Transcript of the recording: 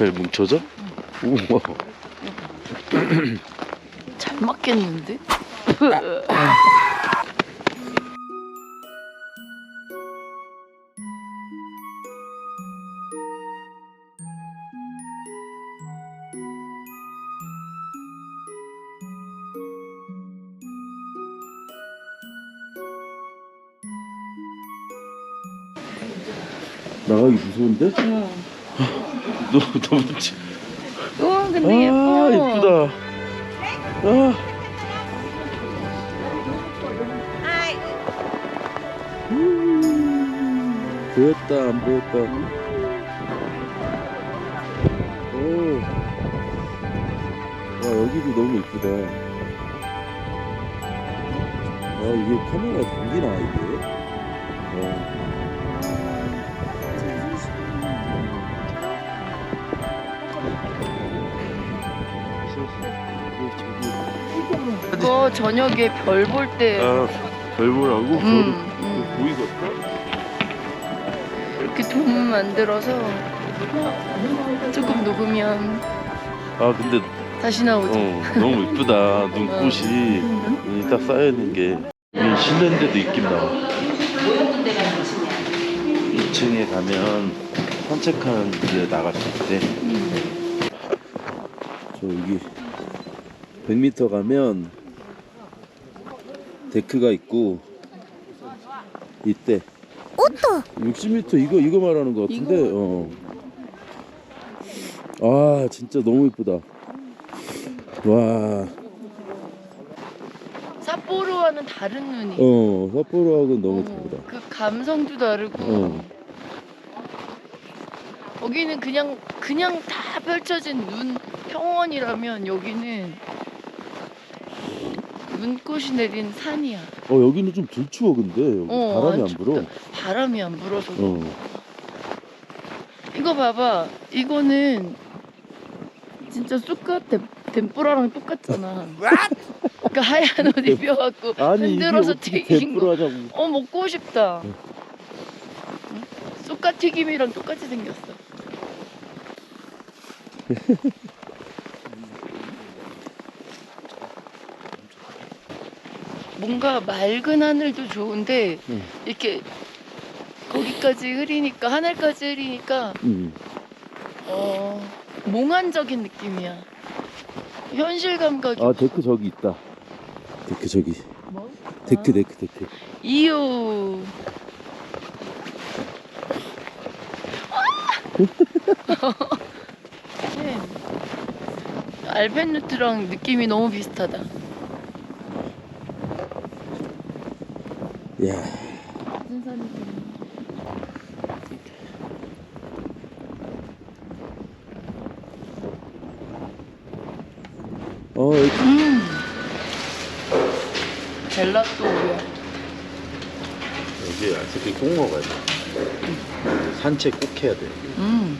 잘 뭉쳐져? 우와. 잘 맞겠는데? 나가기 무서운데? 응. 너무 너무 치- 어, 근데 아 예뻐. 예쁘다. 아. 음, 보였다 안 보였다. 오. 와 여기도 너무 예쁘다. 아 이게 카메라 당기나 이게? 그거 저녁에 별 볼 때. 아, 별 보라고? 음, 음. 보이겠다? 이렇게 돔 만들어서 조금 녹으면 아, 근데 다시 나오죠. 어, 너무 이쁘다. 눈꽃이 눈이 딱 쌓여있는 게. 이 실내인데도 있긴 나와. 2층에 가면 산책하는 데 나갔을 때. 저 여기 100m 가면 데크가 있고 이때 60m 이거 이거 말하는 것 같은데 어. 아 진짜 너무 이쁘다 와 삿포로와는 다른 눈이. 어, 삿포로하고는 너무 어, 다르다. 그 감성도 다르고. 어. 거기는 그냥 그냥 다 펼쳐진 눈 평원이라면 여기는 눈꽃이 내린 산이야. 어, 여기는 좀 덜 추워, 근데. 여기 어, 바람이 안 안 불어. 바람이 안 불어서. 어. 이거 봐봐. 이거는 진짜 쑥갓 덴- 덴뿌라랑 똑같잖아. 그 하얀 옷 입혀갖고 아니, 이게 흔들어서 어떻게 튀긴 거. 어 먹고 싶다. 응? 쑥갓 튀김이랑 똑같이 생겼어. 뭔가 맑은 하늘도 좋은데 응. 이렇게 거기까지 흐리니까 하늘까지 흐리니까 음. 어 몽환적인 느낌이야. 현실 감각이 아, 데크 저기 있다. 데크 저기. 뭐? 데크, 아. 데크, 데크. 이유. 네. 알펜루트랑 느낌이 너무 비슷하다. 야 무슨 산이지? 어, 여기 음. 젤라또야. 여기 아스키 꼭 먹어야 돼. 산책 꼭 해야 돼. 음.